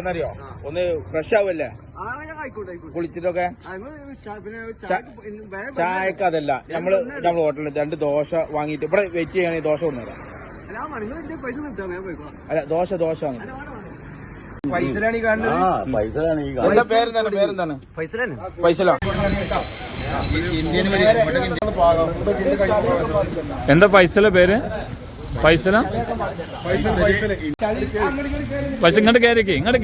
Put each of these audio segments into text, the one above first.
എന്നറിയോ ഒന്ന് ഫ്രഷ് ആവല്ലേ? കുളിച്ചിട്ടൊക്കെ? ചായക്ക് അതല്ല. നമ്മൾ നമ്മൾ ഹോട്ടലിൽ രണ്ട് ദോശ വാങ്ങിയിട്ട് ഇവിടെ വെയിറ്റ് ചെയ്യണേ ദോശ കൊണ്ടുവരാം. അല്ല, ദോശ ദോശ ഈ കാണുന്നത്? ഈ പേരെന്താണ്? പേരെന്താണ്? പൈസലോ എന്താ പൈസല പേര്? പൈസല? പൈസ ഇങ്ങോട്ട് കയറിക്ക് ഇങ്ങോട്ട്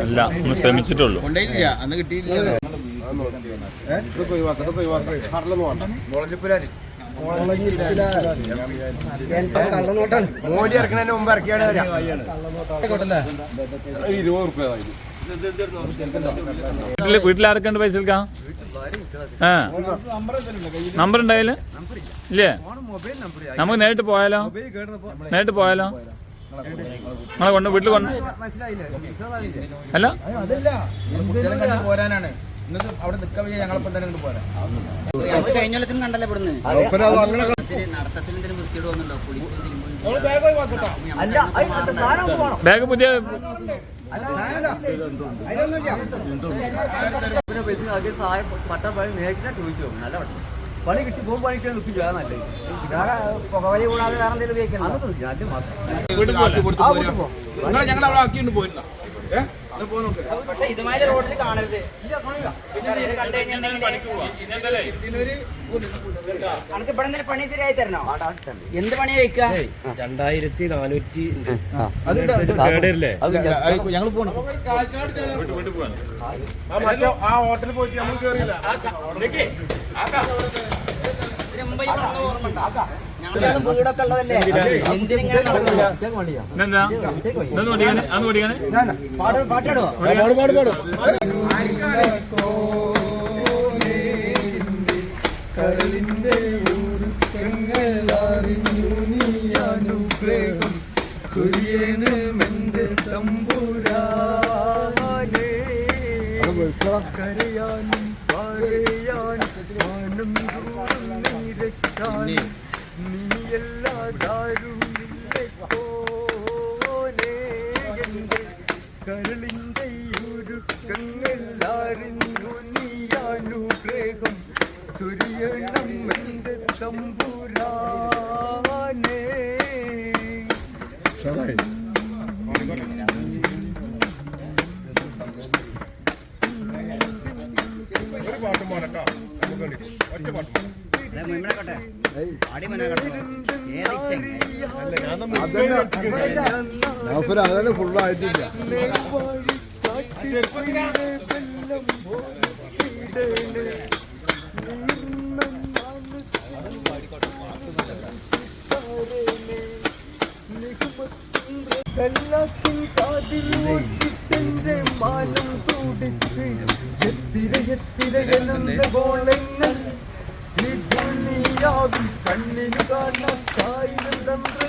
അല്ല ഒന്ന് ശ്രമിച്ചിട്ടുള്ളൂ. കൊണ്ടേയില്ല അന്ന് കിട്ടിയില്ല. മോദി ഇറക്കുന്നതിന് മുമ്പ് ഇറക്കിയാണ് വരാം വീട്ടിൽ വീട്ടിൽ ആർക്കുണ്ട് പൈസ എടുക്കാം ആ. നമ്പർ ഉണ്ടായില്ല ഇല്ലേ? നമുക്ക് നേരിട്ട് പോയാലോ? നേരിട്ട് പോയാലോ? നിങ്ങളെ കൊണ്ട് വീട്ടിൽ കൊണ്ട് അല്ല. അവിടെ നിൽക്കാൻ വയ്യ ഞങ്ങളിപ്പം തന്നെ ഇങ്ങോട്ട് പോരാം. ഞങ്ങൾ കഴിഞ്ഞ കൊല്ലത്തും കണ്ടല്ലേ ഇവിടുന്ന്? നടത്തത്തിൽ നടത്തത്തിൽ എന്തെങ്കിലും വൃത്തിയോട് വന്നിട്ടുണ്ടോ? കുളിക്കും തിരുമ്പും ചെയ്യും. അല്ല അത് സാധനം ഒക്കെ വേണം. ബാഗ് പുതിയ പിന്നെ പൈസ ആദ്യം സഹായം പട്ട പണി നേരിട്ട് ചോദിച്ചു നല്ല പട്ടം. പണി കിട്ടി പണിക്കാൻ നിൽക്കും. ചെയ്യാൻ നല്ലത്. പുകവലി കൂടാതെ വേറെ എന്തെങ്കിലും ഉപയോഗിക്കണം അതൊന്നും ഞാൻ മാത്രം. വീട്ടിൽ പോലെ നിങ്ങളെ ഞങ്ങൾ അവിടെ ആക്കിയിട്ട് പോയിരുന്ന ഏഹ് അത് പോ നോക്ക് പക്ഷെ ഇതുമായി റോഡിൽ കാണരുത്. നമുക്ക് ഇവിടെ എന്തെങ്കിലും പണി ശരിയായി തരണോ? എന്ത് പണിയാ വെക്കുക ഞങ്ങൾ പോകണം ആ ഹോട്ടലിൽ പോയിട്ട് നമ്മൾ കയറിയില്ല വീടൊക്കെ ഉള്ളതല്ലേ എന്തിനിങ്ങനെ നടക്കുന്നു? ഇതെന്താ? ഇതൊന്ന് ഓടിക്കാണ് അതൊന്ന് തമ്പുരാനെ കരയാനും പറയാനും മാനം തോറും നീരക്കാനും ചൊരിയണം എന്റെ തമ്പുരാനേ. മുന്നോട്ടെ ആടി മുന്നോട്ടെ ഏത് അതന്നെ. ഫുള്ളായിട്ടില്ല കല്ലാത്തിൻ കാതിൽ ഓട്ടിട്ടെന്റെ കണ്ണിന് കാണാത്തായിരം തന്ത്ര